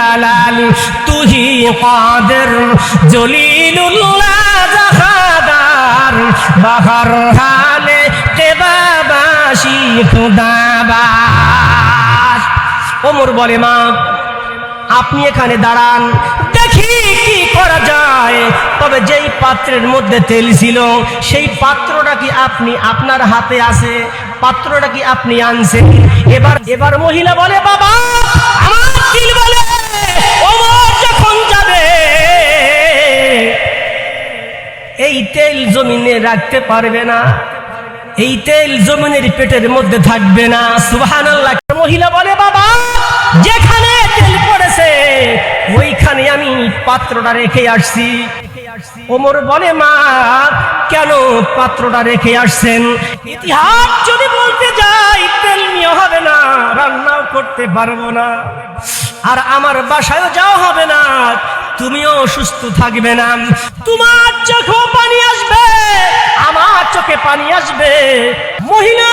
জালাল তুহি কাদের? জলিলুল্লাহ জাহাদার বাহার হালে কেবাবাসি খুদাবাস ওমর বলে, মা, আপনি এখানে দাঁড়ান, দেখি কি করা যায়। তবে যেই পাত্রের মধ্যে তেল ছিল, সেই পাত্রটা কি আপনি আপনার হাতে আছে? পাত্রটা কি আপনি আনছেন? এবার এবার মহিলা বলে, বাবা, আমার দিল বলে তেল জমিনে রাখতে পারবে না। এই তেল জমিনের পেটের মধ্যে থাকবে না। সুবাহান মহিলা বলে, বাবা, যেখানে তেল পড়েছে, ওইখানে আমি পাত্রটা রেখে আসছি। ওমর বলে, মা, কেন পাত্রটা রেখে আসছেন? ইতিহাস যদি বলতে যাই, তেল নিয়ে হবে না, রান্নাও করতে পারব না। আর আমার বাসায়ও যাওয়া হবে না। তুমিও সুস্থ থাকবে না। তোমার চোখেও পানি আসবে, আমার চোখে পানি আসবে। মহিলা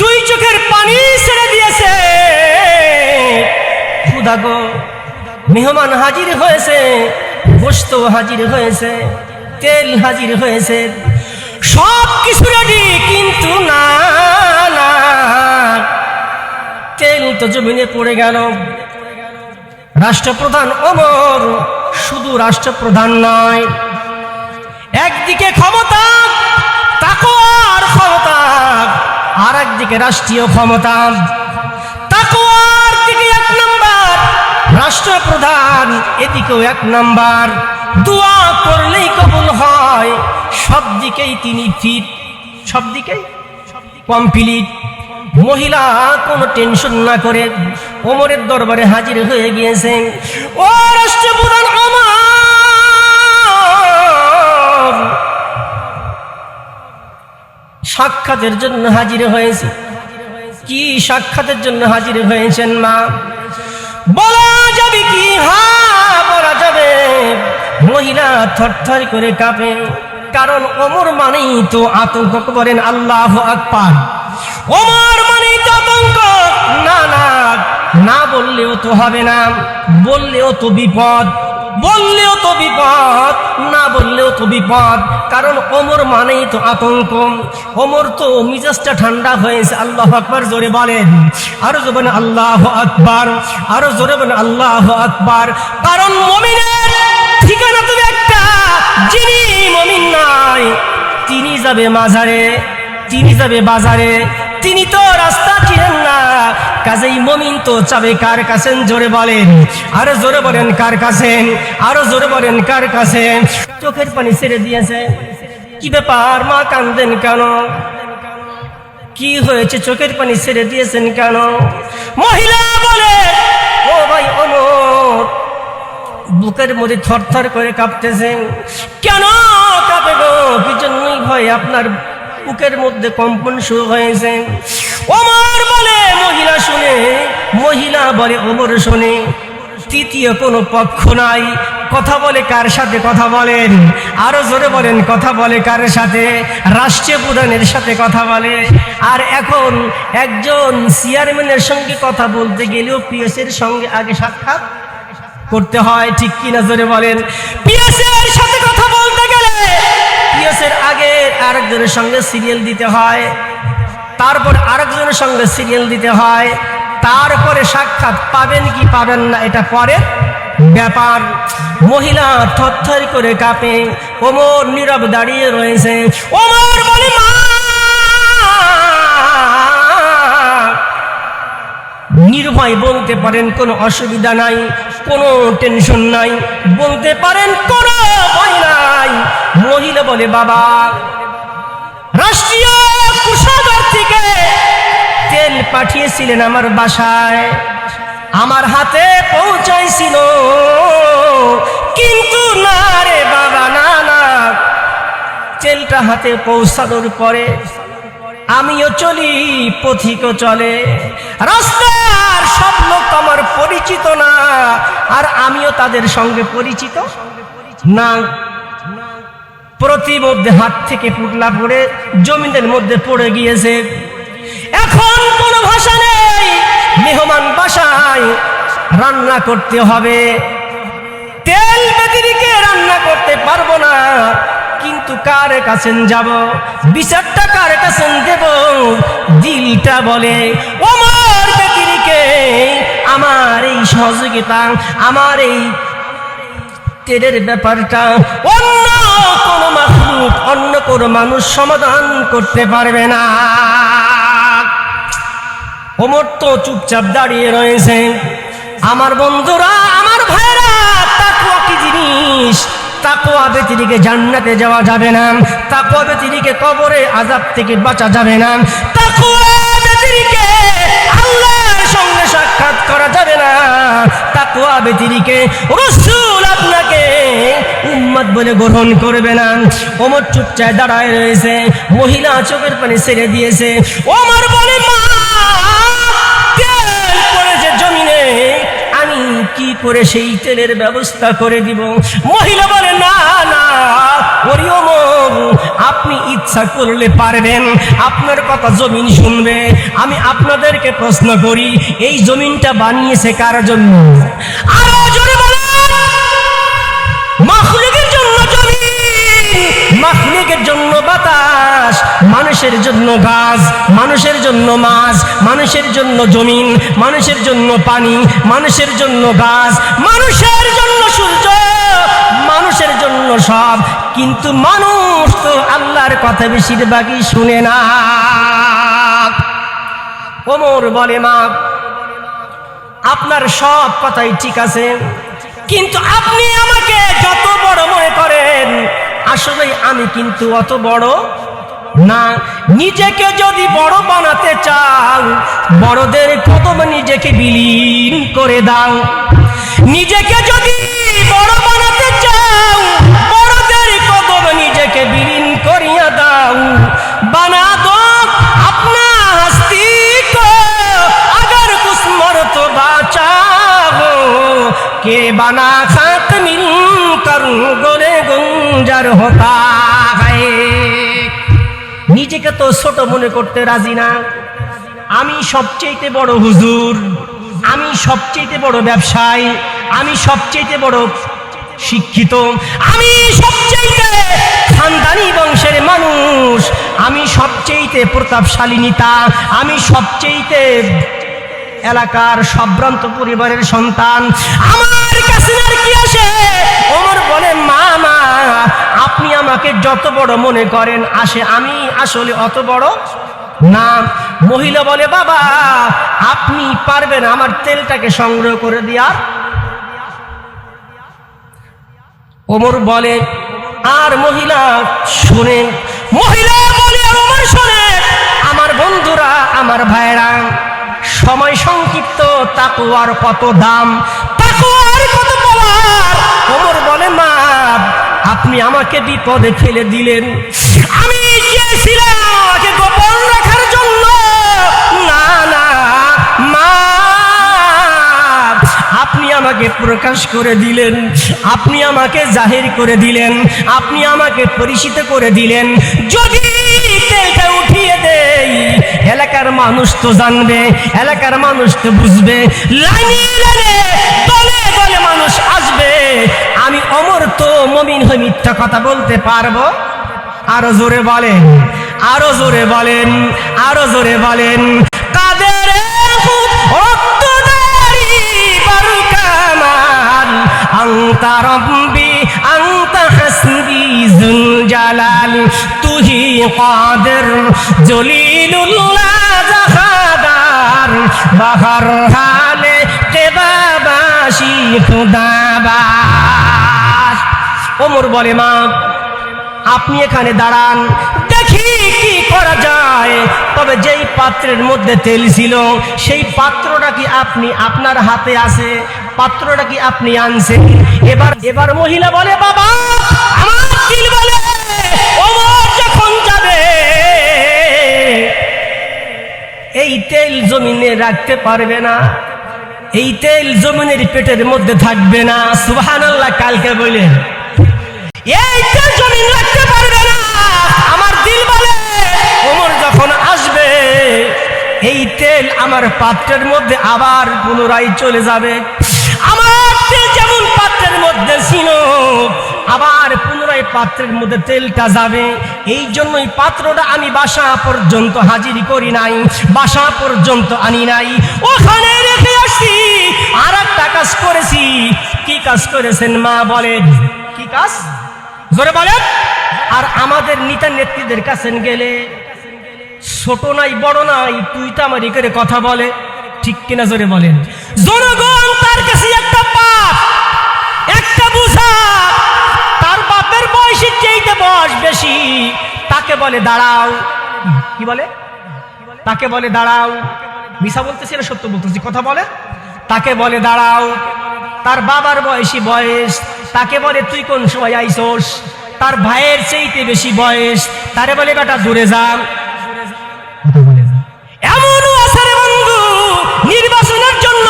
দুই চোখের পানি ছেড়ে দিয়েছে। খুদা গো, মেহমান হাজির হয়েছে গোস্ত হাজির হয়েছে, তেল হাজির হয়েছে। সব কিছু রেডি কিন্তু না না। তেল তো জমিনে পড়ে গেল। রাষ্ট্রপ্রধান অমর, শুধু রাষ্ট্রপ্রধান নয়। একদিকে ক্ষমতা তাকোয়ার ক্ষমতা। আর একদিকে রাষ্ট্রীয় ক্ষমতা। তাকোয়ার দিকে এক নাম্বার। রাষ্ট্রপ্রধান, এদিকেও এক নাম্বার। দোয়া করলেই কবুল হয় সব দিকেই তিনি ফিট সব দিকেই কমপ্লিট মহিলা কোনো টেনশন না করে ওমরের দরবারে হাজির হয়ে গিয়েছেন ও রাষ্ট্রপ্রধান অমর সাক্ষাতের জন্য হাজির হয়েছে। কি সাক্ষাতের জন্য হাজির হয়েছেন মা? বলা যাবে কি? হা, বলা যাবে। মহিলা থরথর করে কাঁপে। কারণ ওমর মানেই তো আতঙ্ক করেন আল্লাহ আকবার। ওমর মানেই তো আতঙ্ক না না না বললেও তো হবে না, বললেও তো বিপদ, বললেও তো বিপদ, না বললেও তো বিপদ। কারণ ওমর মানেই তো আতঙ্ক। ওমর তো মিজাজটা ঠান্ডা হয়েছে, আল্লাহ আকবার জোরে বলেন। আরও জোরেন আল্লাহ আকবার, আরও জোরে বলেন আল্লাহ আকবার। কারণ মমিনের ঠিকানা তুমি একটা, যিনি মমিন নয়, তিনি যাবে মাজারে, তিনি যাবে বাজারে তিনি তো রাস্তা চিনেন না। কাজেই মমিন তো চাবে কার কাছে জোরে বলেন। আরও জোরে বলেন কার কাছে আরও জোরে বলেন কার কাছে চোখের পানি ছেড়ে দিয়েছে। কি ব্যাপার? মা কান্দেন কেন? কি হয়েছে? চোখের পানি ছেড়ে দিয়েছেন কেন? মহিলা বলে, ও ভাই অমর, বুকের মধ্যে থরথর করে কাঁপতেছেন। কেন কাঁপে গো? কি জন্যই ভয় আপনার বুকের মধ্যে কম্পন শুরু হয়েছে। ওমর বলে, মহিলা শুনে, মহিলা বলে, ওমর শুনে, তৃতীয় কোনো পক্ষ নাই। কথা বলে কার সাথে কথা বলেন? আরও জোরে বলেন, কথা বলে কার সাথে? রাষ্ট্রীয় প্রধানের সাথে কথা বলে। আর এখন একজন চেয়ারম্যানের সঙ্গে কথা বলতে গেলেও পিএসের সঙ্গে আগে সাক্ষাৎ করতে হয়, ঠিক কি জোরে বলেন? পিএসের সাথে আরেকজনের সঙ্গে সিরিয়াল দিতে হয়, তারপর আরেকজনের সঙ্গে সিরিয়াল দিতে হয়, তারপরে সাক্ষাৎ পাবেন কি পাবেন না, এটা পরে ব্যাপার। মহিলা থরথর করে কাঁপে, ওমর নীরব দাঁড়িয়ে রয়েছে। ওমর বলে, মা! নির্ভয় বলতে পারেন, কোনো অসুবিধা নাই, কোনো টেনশন নাই। বলতে পারেন, কোনো ভয় নাই। মহিলা বলে, বাবা রাষ্ট্রীয় কোষাগার থেকে তেল পাঠিয়েছিলেন আমার বাসায়। আমার হাতে পৌঁছাইছিল। কিন্তু না রে বাবা, না না। তেলটা হাতে পৌঁছানোর পরে আমিও চলি পথিকও চলে। রাস্তার সব লোক আমার পরিচিত না, আর আমিও তাদের সঙ্গে পরিচিত না। প্রতি মধ্যে হাত থেকে পুটলা পড়ে জমিনের মধ্যে পড়ে গিয়েছে। এখন কোনো ভাষা নেই, মেহমান বাসায় রান্না করতে হবে। তেল ব্যতিরিকে রান্না করতে পারব না, কিন্তু কার কাছে যাব? বিচারটা কার কাছে দেব? দিলটা বলে, ওমর ব্যতিরিকে আমার এই সহযোগিতা, আমার এই তেলের ব্যাপারটা অন্য কোন মাখলুক, অন্য কোন মানুষ সমাধান করতে পারবে না। ওমর তো চুপচাপ দাঁড়িয়ে রয়েছে। আমার বন্ধুরা, আমার ভাইরা তাকুয়া কি জিনিস? তাকুয়া জান্নাতে যাওয়া যাবে না। তাকুয়া ব্যতিরিকে কবরে আজাব থেকে বাঁচা যাবে না। সঙ্গে সাক্ষাৎ করা যাবে না। তাকুয়া ব্যতিরিকে রসুল বলে গ্রহণ করবে না। ওমর চুপচাপ দাঁড়ায় রয়েছে। মহিলা চোখের পানি ছেড়ে দিয়েছে। ওমর বলে কি করে সেই তেলের ব্যবস্থা করে দিব? মহিলা বলে, না না আপনি ইচ্ছা করলে পারবেন। আপনার কথা জমিন শুনবে। আমি আপনাদেরকে প্রশ্ন করি, এই জমিনটা বানিয়েছে কার জন্য? আরও জোরে মানুষের জন্য গাছ, মানুষের জন্য মাছ, মানুষের জন্য জমিন, মানুষের জন্য পানি, মানুষের জন্য গাছ, মানুষের জন্য সূর্য, মানুষের জন্য সব। কিন্তু মানুষ তো আল্লাহর কথা বেশিরভাগই শুনে না। ওমর বলে, মা, আপনার সব কথাই ঠিক আছে, কিন্তু আপনি আমাকে যত বড় মনে করেন আসলে আমি কিন্তু অত বড় না, নিজেকে যদি বড় বানাতে চাও, বড়দের প্রথম নিজেকে বিলীন করে দাও। নিজেকে যদি বড় বানাতে চাও, বড়দের প্রথম নিজেকে বিলীন করিয়া দাও। বানা দো আপনা হস্তি আগর কুসমর তো বাঁচাও কে বানা খাত মিল করুন গোলে গুঞ্জার হতা হয়। নিজেকে তো ছোট মনে করতে রাজি না। আমি সবচেয়ে বড় হুজুর, আমি সবচেয়ে বড় ব্যবসায়ী, আমি সবচেয়ে বড় শিক্ষিত, আমি সবচেয়ে খানদানি বংশের মানুষ, আমি সবচেয়ে প্রতাপশালী নেতা, আমি সবচেয়ে এলাকার সম্ভ্রান্ত পরিবারের সন্তান। আমার কাছে বড় মনে করেন, আসে আমি, আসলে অত বড় না। মহিলা বলে, বাবা, আপনি পারবেন আমার তেলটাকে সংগ্রহ করে দেওয়ার। ওমর বলে, আর মহিলা শোনেন। মহিলা বলে, ওমর শোনে আমার বন্ধুরা, আমার ভাইরা সময় সংক্ষিপ্ত তাকুয়ার কত দাম? তাকুয়ার কত আপনি আমাকে বিপদে ফেলে দিলেন। আমি গোপন রাখার জন্য। না না, মা, আপনি আমাকে প্রকাশ করে দিলেন, আপনি আমাকে জাহির করে দিলেন, আপনি আমাকে পরিচিত করে দিলেন। যদি তেলটা উঠিয়ে দেই, এলাকার মানুষ তো জানবে, এলাকার মানুষ তো বুঝবে। লাইনে লাইনে হয়ে মিথ্যা কথা বলতে পারব? আরও জোরে বলেন, আরও জোরে বলেন, আরও জোরে বলেন। জাহাদার? বাহার হালে কেবাবাসি খুদাবাস ওমর বলে, মা, আপনি এখানে দাঁড়ান। দেখি কি করা যায়। তবে যেই পাত্রের মধ্যে তেল ছিল, সেই পাত্রটা কি আপনি আপনার হাতে আছে? পাত্রটা কি আপনি আনছেন? এবার এবার মহিলা বলে, বাবা, আমার বলে, ওমর যখন যাবে, এই তেল জমিনে রাখতে পারবে না। এই তেল জমিনের পেটের মধ্যে থাকবে না। সুবহানাল্লাহ, কালকে বলে এই জমিন রাখতে পারবে না, আমার দিল বলে, ওমর যখন আসবে, এই তেল আমার পাত্রের মধ্যে আবার পুনরায় চলে যাবে। আমার তেল যেমন পাত্রের মধ্যে ছিল, আবার পুনরায় পাত্রের মধ্যে তেলটা যাবে। এই জন্যই পাত্রটা আমি বাসা পর্যন্ত হাজির করি নাই, বাসা পর্যন্ত আনি নাই। ওখানে রেখে আসি আর একটা কাজ করেছি। কি কাজ করেছেন মা বলেন? কি কাজ? জোরে বলেন। আর আমাদের নেতা নেত্রীদের কাছে গেলে, ছোট নাই, বড় নাই তুই তো আমার করে কথা বলে। ঠিক কিনা জোরে বলেন। জনগণ তার কাছে একটা পাপ, একটা বুঝা। তার বাপের বয়সের চেয়েতে বয়স বেশি, তাকে বলে, দাঁড়াও। কি বলে? তাকে বলে, দাঁড়াও। মিশা বলতেছি না, সত্য বলতেছি, কথা বলে। তাকে বলে, দাঁড়াও। তার বাবার বয়সী বয়স তাকে বলে, তুই কোন সময় আইসোস? তার ভাইয়ের চেয়েতে বেশি বয়স। তারে বলে, বেটা, দূরে যা। এমনও আছে রে বন্ধু, নির্বাচনের জন্য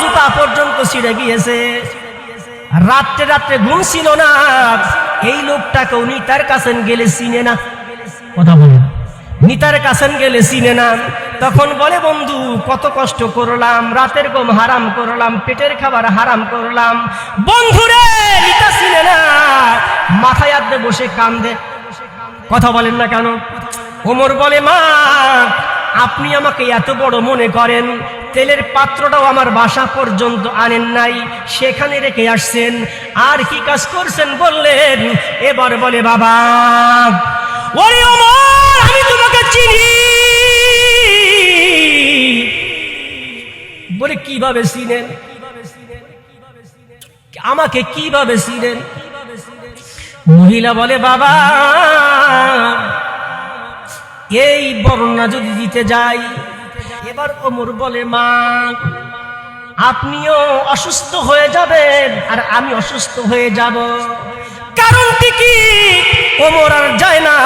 জুতা পর্যন্ত ছিঁড়ে গিয়েছে। রাত্রে রাত্রে ছিল না। এই লোকটাকে উনি তার কাছে গেলে চিনে না। কথা বলে নিতার কাছেন গেলে চিনে না তখন বলে, বন্ধু, কত কষ্ট করলাম, রাতের ঘুম হারাম করলাম, পেটের খাবার হারাম করলাম। বন্ধুরে নিতা চিনে না। মাথায় আদে বসে কান্দে। কথা বলেন না কেন? ওমর বলে, মা, আপনি আমাকে এত বড় মনে করেন, তেলের পাত্রটাও আমার বাসা পর্যন্ত আনেন নাই, সেখানে রেখে আসছেন। আর কি কাজ করছেন বললেন? এবার বলে, বাবা, ওরে ওমর চিনি বলে, কীভাবে চিনেন আমাকে কীভাবে চিনেন মহিলা বলে, বাবা, এই বর্ণনা যদি দিতে যাই, এবার ওমর বলে, মা, আপনিও অসুস্থ হয়ে যাবেন আর আমি অসুস্থ হয়ে যাব। কারণটি কি? ওমর আর যায় না।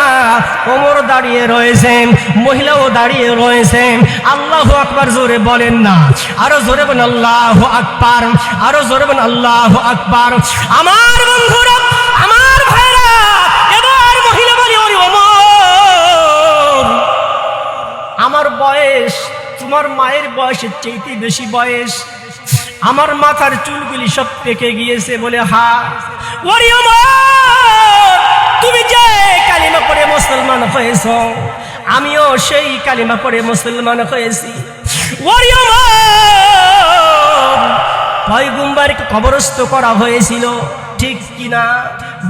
ওমর দাঁড়িয়ে রয়েছেন, মহিলাও দাঁড়িয়ে রয়েছেন। আল্লাহ আকবার জোরে বলেন না। আরও জোরে বলেন, আল্লাহ আকবার। আরও জোরে বলেন, আল্লাহ আকবার। আমার বন্ধুরা, আমার ভাইরা, এবার মহিলা বলি, ওরে ওমর, আমার বয়স, তোমার মায়ের বয়সের চাইতে বেশি বয়স। আমার মাথার চুলগুলি সব পেকে গিয়েছে বলে হা। ওরে ওমর তুমি যে কালিমা পড়ে মুসলমান হয়েছ, আমিও সেই কালিমা পড়ে মুসলমান হয়েছি। পয়গুম্বারকে কবরস্থ করা হয়েছিল, ঠিক কিনা?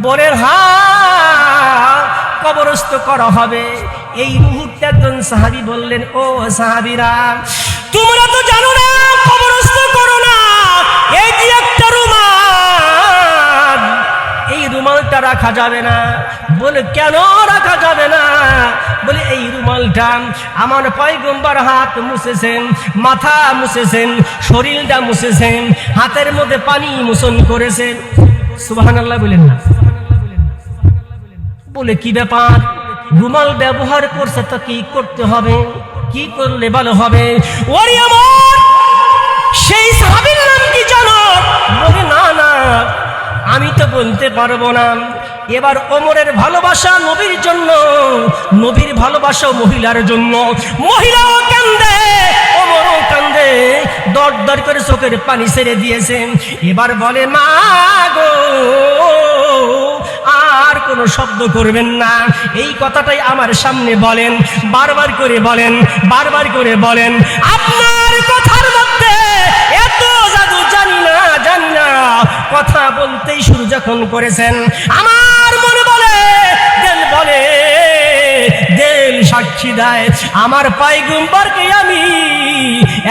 বলে হ্যাঁ কবরস্থ করা হবে। এই মুহূর্তে একজন সাহাবি বললেন, ও সাহাবিরা, তোমরা তো জানো না কবরস্থ রুমালটা রাখা যাবে না। বলে, কেন রাখা যাবে না? বলে, এই রুমালটা আমার পয়গম্বার হাত মুছেছেন, মাথা মুছেছেন, শরীরটা মুছেছেন, হাতের মধ্যে পানি মোচন করেছেন। সুবাহান আল্লাহ বলেন না। বলে, কি ব্যাপার? রুমাল ব্যবহার করছে তো কি করতে হবে? কি করলে ভালো হবে? সেই সাহাবীর নাম কি জানো? বলে, না না আমি তো বলতে পারব না। এবার ওমরের ভালোবাসা নবীর জন্য, নবীর ভালোবাসা মহিলার জন্য। মহিলাও কান্দে, ওমরও কান্দে, দর দর করে চোখের পানি ছেড়ে দিয়েছেন এবার বলে, মা গো, আর কোনো শব্দ করবেন না। এই কথাটাই আমার সামনে বলেন, বারবার করে বলেন, বারবার করে বলেন, আপনার কথা বলতেই শুরু যখন করেছেন, আমার মনে বলে, দেল বলে, দেল সাক্ষী দেয়, আমার পাইগুম্বারকে আমি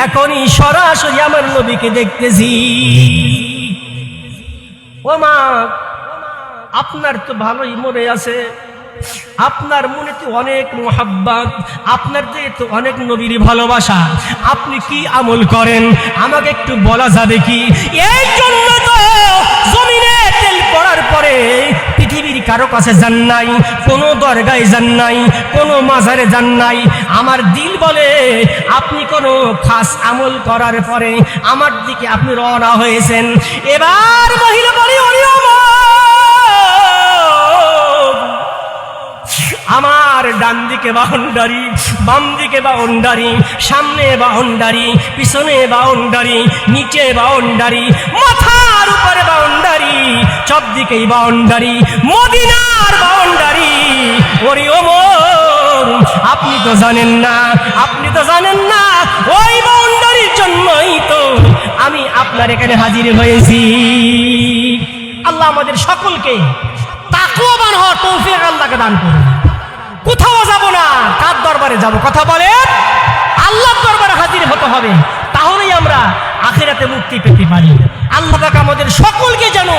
এখনই সরাসরি আমার নবীকে দেখতেছি। ও মা আপনার তো ভালোই মনে আছে। আপনার মনে তো অনেক মোহাব্বত, আপনার যে তো অনেক নবীর ভালোবাসা, আপনি কি আমল করেন? আমাকে একটু বলা যাবে কি? এই জন্য তো জমিনে তেল পড়ার পরে পৃথিবীর কারও কাছে যান নাই, কোনো দরগায় যান নাই, কোনো মাজারে যান নাই। আমার দিল বলে, আপনি কোনো খাস আমল করার পরে আমার দিকে আপনি রওনা হয়েছেন। এবার মহিলা বলি অরিয়ম আমার ডান দিকে বাউন্ডারি বাম দিকে বাউন্ডারি, সামনে বাউন্ডারি, পিছনে বাউন্ডারি, নিচে বাউন্ডারি, মাথার উপরে বাউন্ডারি সব দিকেই বাউন্ডারি, মদিনার বাউন্ডারি। ওরে ওমর, আপনি তো জানেন না, আপনি তো জানেন না, ওই বাউন্ডারির জন্যই তো আমি আপনার এখানে হাজির হয়েছি। আল্লাহ আমাদের সকলকে তাকুয়াবান হওয়ার তৌফিক আল্লাহকে দান করুন। কোথাও যাব না, কার দরবারে যাব? কথা বলে আল্লাহর দরবারে হাজির হতে হবে। তাহলেই আমরা আখেরাতে মুক্তি পেতে পারি। আল্লাহ পাক আমাদের সকলকে যেন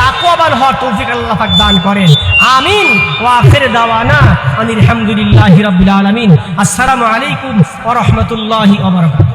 তাকুয়াবান হওয়ার তৌফিক আল্লাহ পাক দান করেন। আমিন। ওয়া আখির দাওয়ানা আলহামদুলিল্লাহি হামদুলিল্লাহি রাব্বিল আলামিন। আসসালামু আলাইকুম ওয়া রাহমাতুল্লাহি ওয়া বারাকাতুহু।